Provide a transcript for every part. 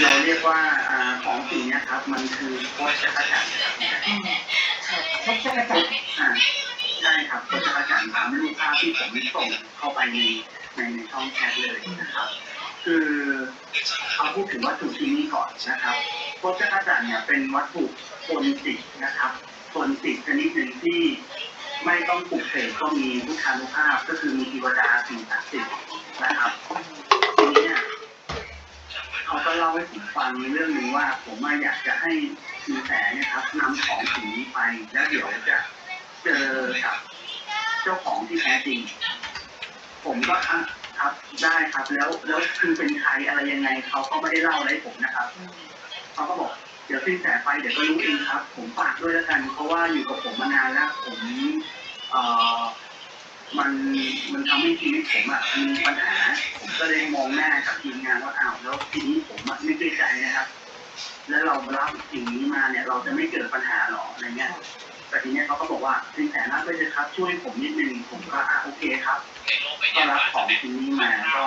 เราเรียกว่าอ่าของสิ่งเนี้ยครับ มันคือโคตรจักรจันทร์ครับอืมค่ะพบจักรจันทร์อ่าใช่ครับโคตรจักรจันทร์ตามรูปภาพที่ผมส่งเข้าไปในในในช่องแชทเลยนะครับ คือเอาพูดถึงวัตถุชิ้นนี้ก่อนนะครับโคตรจักรจันเนี่ยเป็นวัตถุปนสิทนะครับปนสิทชนิดหนึ่งที่ไม่ต้องปลุกเสกก็มีพุทธานุภาพก็คือมีเทวดาสิ่งศักดิ์สิทธิ์นะครับ ให้ผมฟังในเรื่องหนึ่งว่า ผมว่าอยากจะให้มีแสเนี่ยครับนำของสิ่งนี้ไป แล้วเดี๋ยวจะเจอกับเจ้าของที่แท้จริง ผมก็อะครับได้ครับ แล้วแล้วคือเป็นใครอะไรยังไงเขาก็ไม่ได้เล่าอะไรให้ผมนะครับเขาก็บอกเดี๋ยวสินแสไปเดี๋ยวก็รู้เองครับ ผมฝากด้วยแล้วกัน เพราะว่าอยู่กับผมมานานแล้วผมเอ่อ มันมันทำให้ชีวิตผมอะมีปัญหาผมก็เลยมองหน้ากับทีมงานว่าอ้าวแล้วทีนี้ผมอะไม่ได้ใจนะครับ แล้วเรารับสิ่งนี้มาเนี่ย เราจะไม่เกิดปัญหาหรออะไรเงี้ยแต่ทีเนี้ยเขาก็บอกว่าสินแสรับไปเลยครับช่วยผมนิดนึงผมก็อะโอเคครับก็รับของชิ้นนี้มาก็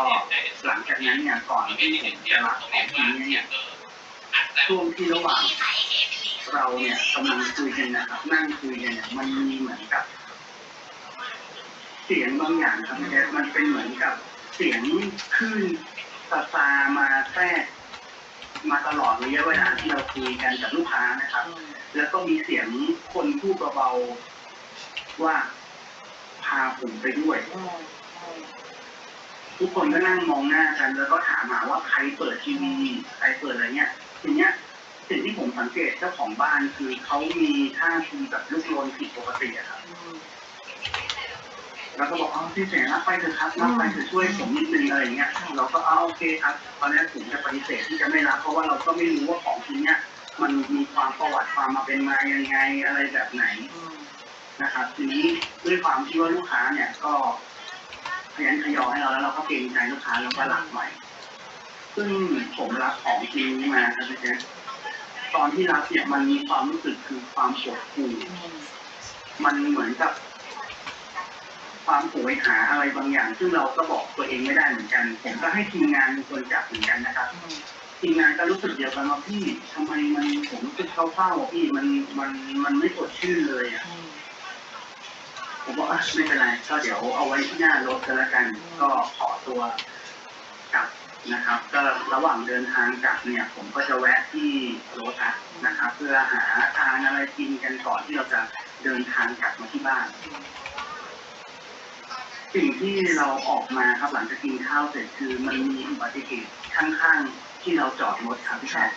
หลังจากนั้นเนี่ยก่อนที่ผมจะรับของชิ้นนี้เนี่ยช่วงที่ระหว่างเราเนี่ยกำลังคุยกันนะครับนั่งคุยกันเนี่ยมันมีเหมือนกับ เสียงบางอย่างครับพี่แจ๊มันเป็นเหมือนกับเสียงคลื่นซาซามาแทรกมาตลอดระยะเวลาที่เราคุยกันกับลูกค้านะครับ แล้วก็มีเสียงคนพูดเบาๆว่าพาผมไปด้วย ทุกคนก็นั่งมองหน้ากัน แล้วก็ถามหาว่าใครเปิดทีวีใครเปิดอะไรเงี้ยทีเนี้ยสิ่งที่ผมสังเกตเจ้าของบ้านคือเขามีท่าทีแบบลุกลนผิดปกติอะครับ แล้วก็บอกอ๋อพี่แสงรับไปเถอะครับรับไปเถอะช่วยผมนิดนึงอะไรเงี้ยเราก็เอาโอเคครับตอนนี้ผมจะปฏิเสธที่จะไม่รับเพราะว่าเราก็ไม่รู้ว่าของชิ้นเนี้ยมันมีความประวัติความมาเป็นมายังไงอะไรแบบไหนอืมนะครับ ทีนี้ด้วยความที่ว่าลูกค้าเนี่ยก็ขยันขยอให้เราแล้วเราก็เกรงใจลูกค้าแล้วก็รับไว้ซึ่งผมรับของชิ้นนี้มาครับพี่แจ๊คตอนที่รับเนี่ยมันมีความรู้สึกคือความปวดหู่อืมมันเหมือนกับ ความโหยหาอะไรบางอย่าง ซึ่งเราก็บอกตัวเองไม่ได้เหมือนกัน ผมก็ให้ทีมงานเป็นคนจับเหมือนกันนะครับอืมทีมงานก็รู้สึกเดียวกันว่าพี่ทำไมมันผมรู้สึกเศร้าๆอะพี่มันมันมันไม่สดชื่นเลยอะอืมผมบอกอะไม่เป็นไรก็เดี๋ยวเอาไว้ที่หน้ารถกันละกัน ก็ขอตัวกลับนะครับ ก็ระหว่างเดินทางกลับเนี่ย ผมก็จะแวะที่โรตัสนะครับ เพื่อหาทานอะไรกินกันก่อนที่เราจะเดินทางกลับมาที่บ้าน สิ่งที่เราออกมาครับหลังจากกินข้าวเสร็จคือมันมีอุบัติเหตุข้างๆที่เราจอดรถครับพี่แชท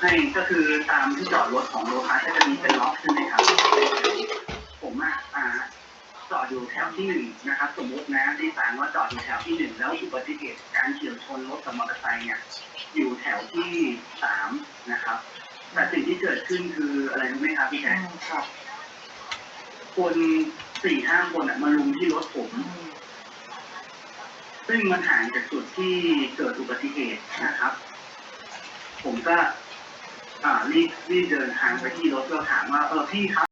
ให้ก็คือตามที่จอดรถของโลคัสก็จะมีเป็นล็อกใช่ไหมครับ ผมอะอ่าจอดอยู่แถวที่หนึ่งนะครับ สมมตินะที่สารว่าจอดอยู่แถวที่หนึ่งแล้วอุบัติเหตุการเฉียวชนรถกับมอเตอร์ไซค์เนี่ยอยู่แถวที่สามนะครับ แต่สิ่งที่เกิดขึ้นคืออะไรรู้ไหมครับพี่อืแจ๊คมค่ะคน สี่ห้าคนอะมาลุมที่รถผม ซึ่งมันห่างจากจุดที่เกิดอุบัติเหตุนะครับ ผมก็อ่ารีบรีบเดินทางไปที่รถแล้วถามว่าเออพี่ครับ